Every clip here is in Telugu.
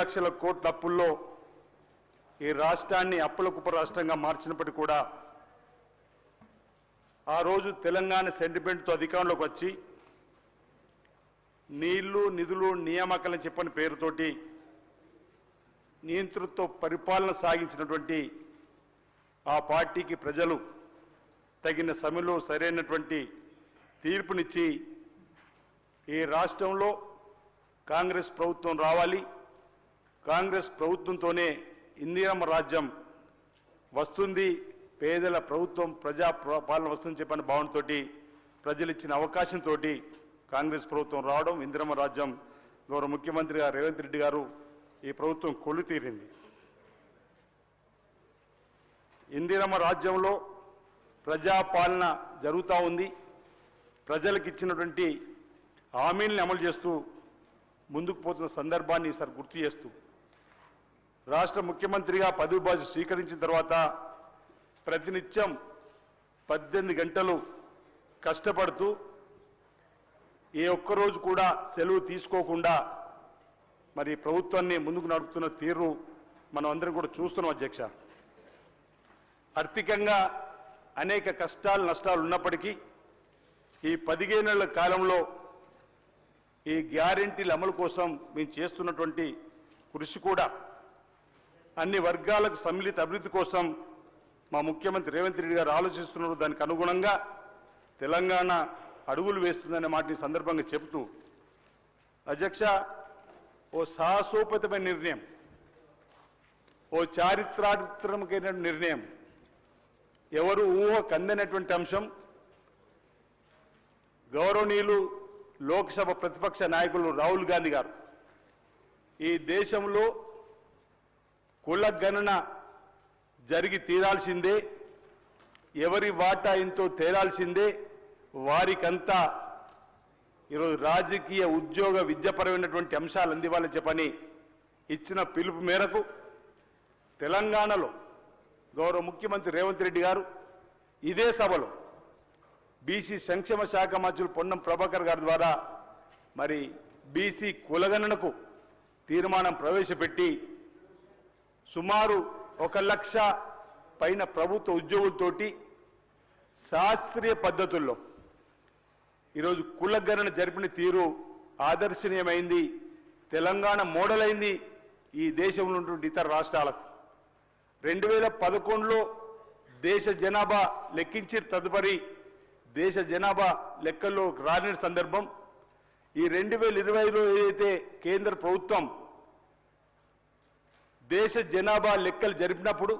లక్షల కోట్ల అప్పుల్లో ఈ రాష్ట్రాన్ని అప్పుల కుప్ప రాష్ట్రంగా మార్చినప్పటికీ కూడా ఆ రోజు తెలంగాణ సెంటిమెంట్తో అధికారంలోకి వచ్చి నీళ్ళు నిధులు నియామకాలని చెప్పని పేరుతోటి నియంతృత్వ పరిపాలన సాగించినటువంటి ఆ పార్టీకి ప్రజలు తగిన సమయంలో సరైనటువంటి తీర్పునిచ్చి ఈ రాష్ట్రంలో కాంగ్రెస్ ప్రభుత్వం రావాలి. కాంగ్రెస్ ప్రభుత్వంతోనే ఇందిరమ్మ రాజ్యం వస్తుంది పేదల ప్రభుత్వం ప్రజా పాలన వస్తుందని చెప్పిన భావనతో ప్రజలు ఇచ్చిన అవకాశంతో కాంగ్రెస్ ప్రభుత్వం రావడం ఇందిరమ్మ రాజ్యం గౌరవ ముఖ్యమంత్రి రేవంత్ రెడ్డి గారు ఈ ప్రభుత్వం కొలు తీరింది. ఇందిరమ్మ రాజ్యంలో ప్రజాపాలన జరుగుతూ ఉంది. ప్రజలకు ఇచ్చినటువంటి హామీలను అమలు చేస్తూ ముందుకు పోతున్న సందర్భాన్ని ఈసారి గుర్తు చేస్తూ రాష్ట్ర ముఖ్యమంత్రిగా పదవి బాధ్యత స్వీకరించిన తర్వాత ప్రతినిత్యం పద్దెనిమిది గంటలు కష్టపడుతూ ఏ ఒక్కరోజు కూడా సెలవు తీసుకోకుండా మరి ప్రభుత్వాన్ని ముందుకు నడుపుతున్న తీరు మనం అందరం కూడా చూస్తున్నాం అధ్యక్ష. ఆర్థికంగా అనేక కష్టాలు నష్టాలు ఉన్నప్పటికీ ఈ పదిహేనేళ్ళ కాలంలో ఈ గ్యారంటీల అమలు కోసం మేము చేస్తున్నటువంటి కృషి కూడా అన్ని వర్గాలకు సమ్మిళిత అభివృద్ధి కోసం మా ముఖ్యమంత్రి రేవంత్ రెడ్డి గారు ఆలోచిస్తున్నారు. దానికి అనుగుణంగా తెలంగాణ అడుగులు వేస్తుందనే మాటని సందర్భంగా చెబుతూ అధ్యక్ష ఓ సాహసోపేతమైన నిర్ణయం ఓ చారిత్రాత్మకమైన నిర్ణయం ఎవరు ఊహ కందనటువంటి అంశం గౌరవనీయులు లోక్సభ ప్రతిపక్ష నాయకులు రాహుల్ గాంధీ గారు. ఈ దేశంలో కుల గణన జరిగి తీరాల్సిందే ఎవరి వాటా ఎంతో తేరాల్సిందే వారికంతా ఈరోజు రాజకీయ ఉద్యోగ విద్యాపరమైనటువంటి అంశాలు అందివ్వాలని చెప్పని ఇచ్చిన పిలుపు మేరకు తెలంగాణలో గౌరవ ముఖ్యమంత్రి రేవంత్ రెడ్డి గారు ఇదే సభలో బీసీ సంక్షేమ శాఖ మంత్రులు పొన్నం ప్రభాకర్ గారి ద్వారా మరి బీసీ కులగణనకు తీర్మానం ప్రవేశపెట్టి సుమారు ఒక లక్ష పైన ప్రభుత్వ ఉద్యోగులతోటి శాస్త్రీయ పద్ధతుల్లో ఈరోజు కులగణన జరిపిన తీరు ఆదర్శనీయమైంది తెలంగాణ మోడల్ అయింది ఈ దేశంలో ఉన్నటువంటి ఇతర రాష్ట్రాలకు. రెండు వేల పదకొండులో దేశ జనాభా లెక్కించి తదుపరి దేశ జనాభా లెక్కల్లో రాని సందర్భం. ఈ రెండు వేల ఇరవైలో ఏదైతే కేంద్ర ప్రభుత్వం దేశ జనాభా లెక్కలు జరిపినప్పుడు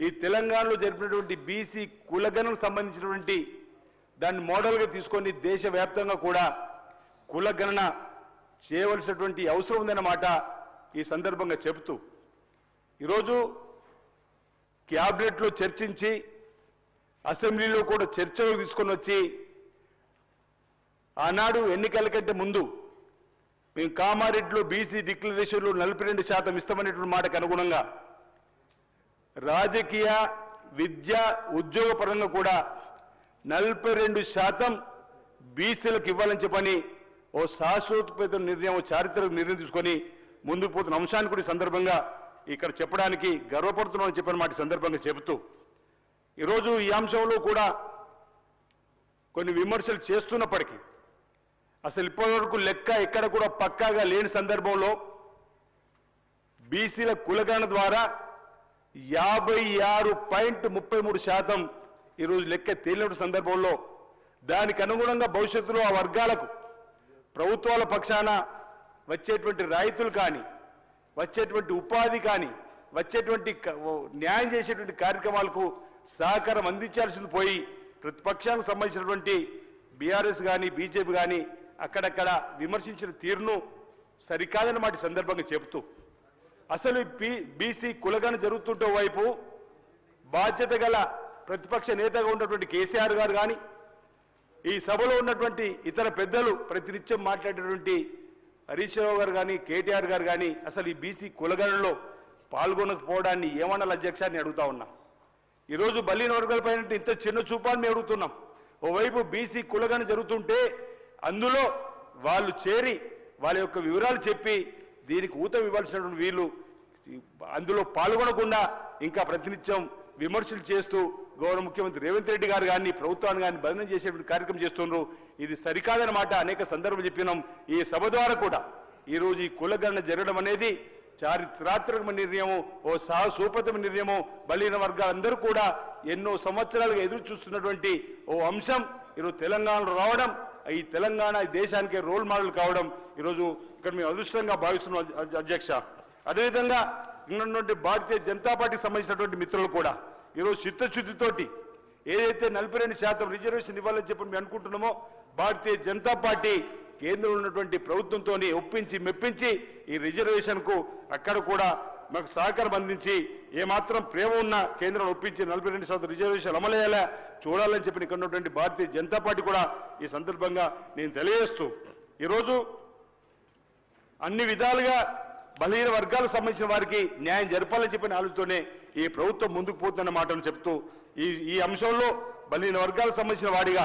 ఈ తెలంగాణలో జరిపినటువంటి బీసీ కులగణకు సంబంధించినటువంటి దాన్ని మోడల్గా తీసుకొని దేశవ్యాప్తంగా కూడా కులగణన చేయవలసినటువంటి అవసరం ఉందన్నమాట ఈ సందర్భంగా చెబుతూ. ఈరోజు క్యాబినెట్లో చర్చించి అసెంబ్లీలో కూడా చర్చలు తీసుకొని వచ్చి ఆనాడు ఎన్నికల కంటే ముందు మేము కామారెడ్డిలో బీసీ డిక్లరేషన్లో నలభై రెండు శాతం ఇస్తామనేటువంటి మాటకు అనుగుణంగా రాజకీయ విద్య ఉద్యోగ పరంగా కూడా నలభై రెండు శాతం బీసీలకు ఇవ్వాలని చెప్పని ఓ శాశ్వతపేత నిర్ణయం చారిత్రక నిర్ణయం తీసుకొని ముందుకు పోతున్న అంశాన్ని కూడా సందర్భంగా ఇక్కడ చెప్పడానికి గర్వపడుతున్నామని చెప్పిన మాట సందర్భంగా చెబుతూ ఈరోజు ఈ అంశంలో కూడా కొన్ని విమర్శలు చేస్తున్నప్పటికీ అసలు ఇప్పటివరకు లెక్క ఎక్కడ కూడా పక్కాగా లేని సందర్భంలో బీసీల కులగణన ద్వారా యాభై ఆరు పాయింట్ ముప్పై మూడు శాతం ఈరోజు లెక్క తేలినటువంటి సందర్భంలో దానికి అనుగుణంగా భవిష్యత్తులో ఆ వర్గాలకు ప్రభుత్వాల పక్షాన వచ్చేటువంటి రైతులు కానీ వచ్చేటువంటి ఉపాధి కానీ వచ్చేటువంటి న్యాయం చేసేటువంటి కార్యక్రమాలకు సహకారం అందించాల్సింది పోయి ప్రతిపక్షానికి సంబంధించినటువంటి బీఆర్ఎస్ కానీ బీజేపీ కానీ అక్కడక్కడ విమర్శించిన తీరును సరికాదని మాట సందర్భంగా చెబుతూ అసలు బీ బీసీ కులగన జరుగుతుంటే వైపు బాధ్యత గల ప్రతిపక్ష నేతగా ఉన్నటువంటి కేసీఆర్ గారు కానీ ఈ సభలో ఉన్నటువంటి ఇతర పెద్దలు ప్రతినిత్యం మాట్లాడేటువంటి హరీష్ రావు గారు కానీ కేటీఆర్ గారు కానీ అసలు ఈ బీసీ కులగణలో పాల్గొనకపోవడాన్ని ఏమన్నా అధ్యక్షాన్ని అడుగుతా ఉన్నా. ఈరోజు బలీన వర్గాలపైన ఇంత చిన్న చూపాన్ని మేము అడుగుతున్నాం. ఓవైపు బీసీ కులగణ జరుగుతుంటే అందులో వాళ్ళు చేరి వాళ్ళ యొక్క వివరాలు చెప్పి దీనికి ఊతం ఇవ్వాల్సినటువంటి వీళ్ళు అందులో పాల్గొనకుండా ఇంకా ప్రతినిత్యం విమర్శలు చేస్తూ గౌరవ ముఖ్యమంత్రి రేవంత్ రెడ్డి గారు కానీ ప్రభుత్వాన్ని కానీ బదనం చేసేటువంటి కార్యక్రమం చేస్తున్నారు ఇది సరికాదన్నమాట అనేక సందర్భాలు చెప్పినాం. ఈ సభ ద్వారా కూడా ఈరోజు ఈ కులగణన జరగడం అనేది చారిత్రాత్మకమైన నిర్ణయము ఓ సాహసోపతమైన నిర్ణయము. బలిన వర్గాలందరూ కూడా ఎన్నో సంవత్సరాలుగా ఎదురు చూస్తున్నటువంటి ఓ అంశం. ఈరోజు తెలంగాణలో రావడం ఈ తెలంగాణ ఈ దేశానికి రోల్ మోడల్ కావడం ఈరోజు ఇక్కడ మేము అదృష్టంగా భావిస్తున్నాం అధ్యక్ష. అదేవిధంగా ఉన్నటువంటి భారతీయ జనతా పార్టీకి సంబంధించినటువంటి మిత్రులు కూడా ఈరోజు చిత్తశుద్ధితోటి ఏదైతే నలభై రెండు శాతం రిజర్వేషన్ ఇవ్వాలని చెప్పి మేము అనుకుంటున్నామో భారతీయ జనతా పార్టీ కేంద్రంలో ఉన్నటువంటి ప్రభుత్వంతో ఒప్పించి మెప్పించి ఈ రిజర్వేషన్కు అక్కడ కూడా మాకు సహకారం అందించి ఏమాత్రం ప్రేమ ఉన్న కేంద్రం ఒప్పించి నలభై రెండు శాతం రిజర్వేషన్ అమలయ్యేలా చూడాలని చెప్పి ఇక్కడ ఉన్నటువంటి భారతీయ జనతా పార్టీ కూడా ఈ సందర్భంగా నేను తెలియజేస్తూ ఈరోజు అన్ని విధాలుగా బలహీన వర్గాలకు సంబంధించిన వారికి న్యాయం జరపాలని చెప్పిన ఆలోచనతోనే ఈ ప్రభుత్వం ముందుకు పోతున్న మాటను చెప్తూ ఈ ఈ అంశంలో బలహీన వర్గాలకు సంబంధించిన వాడిగా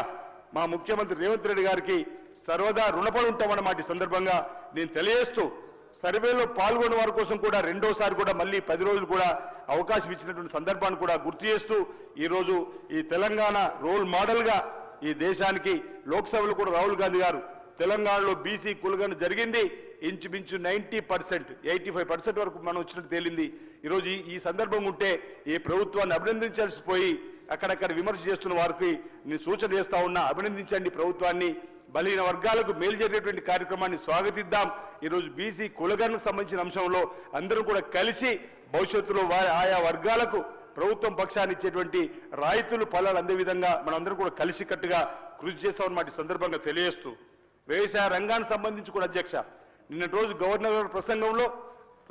మా ముఖ్యమంత్రి రేవంత్ రెడ్డి గారికి సర్వదా రుణపడి ఉంటామన్న మాట సందర్భంగా నేను తెలియజేస్తూ సర్వేలో పాల్గొన్న వారి కోసం కూడా రెండోసారి కూడా మళ్ళీ పది రోజులు కూడా అవకాశం ఇచ్చినటువంటి సందర్భాన్ని కూడా గుర్తు చేస్తూ ఈరోజు ఈ తెలంగాణ రోల్ మోడల్గా ఈ దేశానికి లోక్సభలో కూడా రాహుల్ గాంధీ గారు తెలంగాణలో బీసీ కులగన జరిగింది. ఇంచుమించు ninety percent eighty five percent వరకు మనం వచ్చినట్టు తేలింది. ఈరోజు ఈ- సందర్భం ఉంటే ఈ ప్రభుత్వాన్ని అభినందించాల్సి పోయి అక్కడక్కడ విమర్శ చేస్తున్న వారికి నేను సూచన చేస్తా ఉన్నా అభినందించండి ప్రభుత్వాన్ని. బలహీన వర్గాలకు మేలు జరిగేటువంటి కార్యక్రమాన్ని స్వాగతిద్దాం. ఈరోజు బీసీ కులగణకు సంబంధించిన అంశంలో అందరం కూడా కలిసి భవిష్యత్తులో ఆయా వర్గాలకు ప్రభుత్వం పక్షాన్ని ఇచ్చేటువంటి రాయితులు ఫలాలు అందే విధంగా మనందరం కూడా కలిసికట్టుగా కృషి చేస్తామన్నమాట సందర్భంగా తెలియజేస్తూ వ్యవసాయ రంగానికి సంబంధించి కూడా అధ్యక్ష నిన్నటి రోజు గవర్నర్ గారి ప్రసంగంలో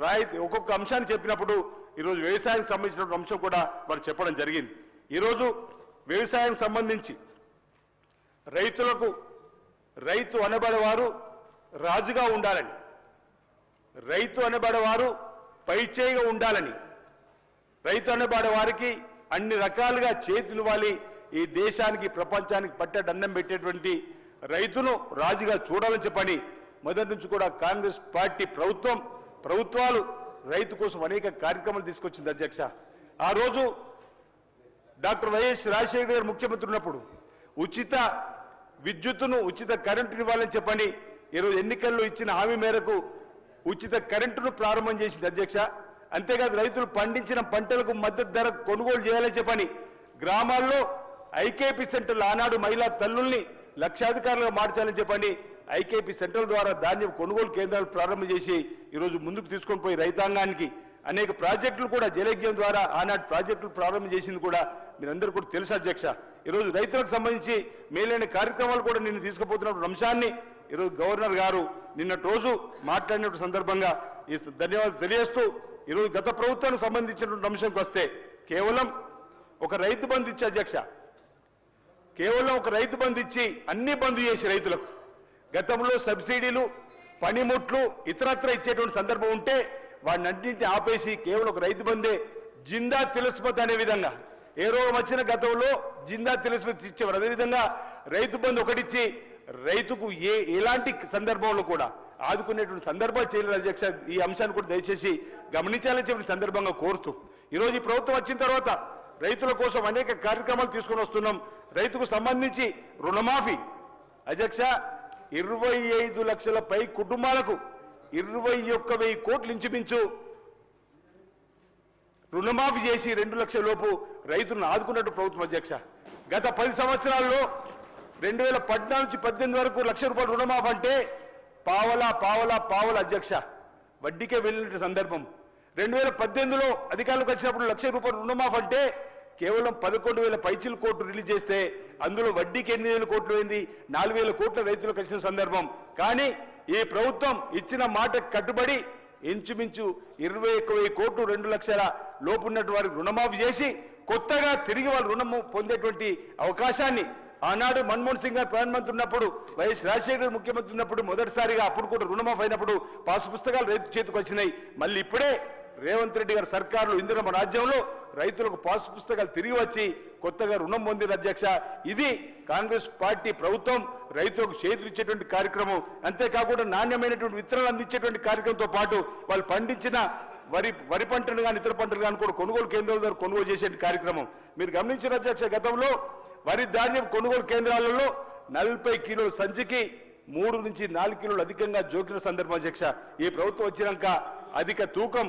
రాయితీ ఒక్కొక్క అంశాన్ని చెప్పినప్పుడు ఈరోజు వ్యవసాయానికి సంబంధించిన అంశం కూడా వారు చెప్పడం జరిగింది. ఈరోజు వ్యవసాయానికి సంబంధించి రైతులకు రైతు అనబడేవారు రాజుగా ఉండాలని. రైతు అనబడేవారు పైచేయిగా ఉండాలని. రైతు అనబడే వారికి అన్ని రకాలుగా చేతునివ్వాలి ఈ దేశానికి ప్రపంచానికి పట్టే అన్నం పెట్టేటువంటి రైతును రాజుగా చూడాలని చెప్పని మొదటి నుంచి కూడా కాంగ్రెస్ పార్టీ ప్రభుత్వం ప్రభుత్వాలు రైతు కోసం అనేక కార్యక్రమాలు తీసుకొచ్చింది అధ్యక్ష. ఆ రోజు డాక్టర్ వైఎస్ రాజశేఖర్ గారు ముఖ్యమంత్రి ఉన్నప్పుడు ఉచిత విద్యుత్తును ఉచిత కరెంటు ఇవ్వాలని చెప్పని ఈరోజు ఎన్నికల్లో ఇచ్చిన హామీ మేరకు ఉచిత కరెంటును ప్రారంభం చేసింది అధ్యక్ష. అంతేకాదు రైతులు పండించిన పంటలకు మద్దతు ధర కొనుగోలు చేయాలని చెప్పని గ్రామాల్లో ఐకేపీ సెంటర్లు ఆనాడు మహిళా తల్లుల్ని లక్షాధికారులుగా మార్చాలని చెప్పని ఐకేపీ సెంటర్ల ద్వారా ధాన్యం కొనుగోలు కేంద్రాలు ప్రారంభం చేసి ఈరోజు ముందుకు తీసుకొని పోయి రైతాంగానికి అనేక ప్రాజెక్టులు కూడా జలయజ్ఞం ద్వారా ఆనాటి ప్రాజెక్టులు ప్రారంభం చేసింది కూడా మీరందరూ కూడా తెలుసు అధ్యక్ష? ఈరోజు రైతులకు సంబంధించి మేలైన కార్యక్రమాలు కూడా నిన్ను తీసుకుపోతున్న అంశాన్ని ఈరోజు గవర్నర్ గారు నిన్నటి రోజు మాట్లాడిన సందర్భంగా ఈ ధన్యవాదాలు తెలియజేస్తూ ఈరోజు గత ప్రభుత్వానికి సంబంధించినటువంటి అంశంకి వస్తే కేవలం ఒక రైతు బంధు ఇచ్చి అధ్యక్ష కేవలం ఒక రైతు బంధు ఇచ్చి అన్ని బంధు చేసి రైతులకు గతంలో సబ్సిడీలు పనిముట్లు ఇతరత్ర ఇచ్చేటువంటి సందర్భం ఉంటే వాడిని అన్నింటినీ ఆపేసి కేవలం ఒక రైతు బందే జిందా తెలుసుపోతా అనే విధంగా ఏ రోగం వచ్చిన గతంలో జిందా తిలస్మత్ ఇచ్చేవారు. అదేవిధంగా రైతు బంధు ఒకటిచ్చి రైతుకు ఏ ఎలాంటి సందర్భంలో కూడా ఆదుకునేటువంటి సందర్భాలు చేయలేదు. అధ్యక్ష ఈ అంశాన్ని కూడా దయచేసి గమనించాలని చెప్పిన సందర్భంగా కోరుతూ. ఈరోజు ఈ ప్రభుత్వం వచ్చిన తర్వాత రైతుల కోసం అనేక కార్యక్రమాలు తీసుకొని వస్తున్నాం. రైతుకు సంబంధించి రుణమాఫీ. అధ్యక్ష ఇరవై ఐదు లక్షల పై కుటుంబాలకు ఇరవై ఒక్క వెయ్యి కోట్లు ఇంచుమించు రుణమాఫీ చేసి రెండు లక్షల లోపు రైతులను ఆదుకున్నట్టు ప్రభుత్వం అధ్యక్ష. గత పది సంవత్సరాల్లో రెండు వేల పద్నాలుగు నుంచి పద్దెనిమిది వరకు లక్ష రూపాయలు రుణమాఫీ అంటే పావలా పావలా పావల అధ్యక్ష. వడ్డీకే వెళ్ళిన సందర్భం. రెండు వేల పద్దెనిమిదిలో అధికారులకు వచ్చినప్పుడు లక్ష రూపాయలు రుణమాఫీ అంటే కేవలం పదకొండు వేల పైచిల కోట్లు రిలీజ్ చేస్తే అందులో వడ్డీకి ఎనిమిది వేల కోట్లు అయింది నాలుగు వేల కోట్ల రైతులకు వచ్చిన సందర్భం. కానీ ఈ ప్రభుత్వం ఇచ్చిన మాట కట్టుబడి ఇంచుమించు ఇరవై కోట్లు రెండు లక్షల లోపు ఉన్నటువంటి వారికి రుణమాఫీ చేసి కొత్తగా తిరిగి వాళ్ళు రుణము పొందేటువంటి అవకాశాన్ని ఆనాడు మన్మోహన్ సింగ్ గారు ప్రధానమంత్రి ఉన్నప్పుడు వైఎస్ రాజశేఖర్ ముఖ్యమంత్రి ఉన్నప్పుడు మొదటిసారిగా అప్పుడు కూడా రుణమాఫీ అయినప్పుడు పాసు పుస్తకాలు రైతు చేతికి వచ్చినాయి. మళ్ళీ ఇప్పుడే రేవంత్ రెడ్డి గారి సర్కారులో ఇందిరమ్మ రాజ్యంలో రైతులకు పాసు పుస్తకాలు తిరిగి వచ్చి కొత్తగా రుణం పొందిన అధ్యక్ష. ఇది కాంగ్రెస్ పార్టీ ప్రభుత్వం రైతులకు చేతులిచ్చేటువంటి కార్యక్రమం. అంతేకాకుండా నాణ్యమైనటువంటి విత్తనాలు అందించేటువంటి కార్యక్రమంతో పాటు వాళ్ళు పండించిన వరి వరి పంటలు కానీ ఇతర పంటలు కానీ కూడా కొనుగోలు కేంద్రాల ద్వారా కొనుగోలు చేసే కార్యక్రమం. మీరు గమనించిన అధ్యక్ష గతంలో వరి ధాన్యం కొనుగోలు కేంద్రాలలో నలభై కిలోల సంచికి మూడు నుంచి నాలుగు కిలోలు అధికంగా జోకిన సందర్భం అధ్యక్ష. ఈ ప్రభుత్వం వచ్చినాక అధిక తూకం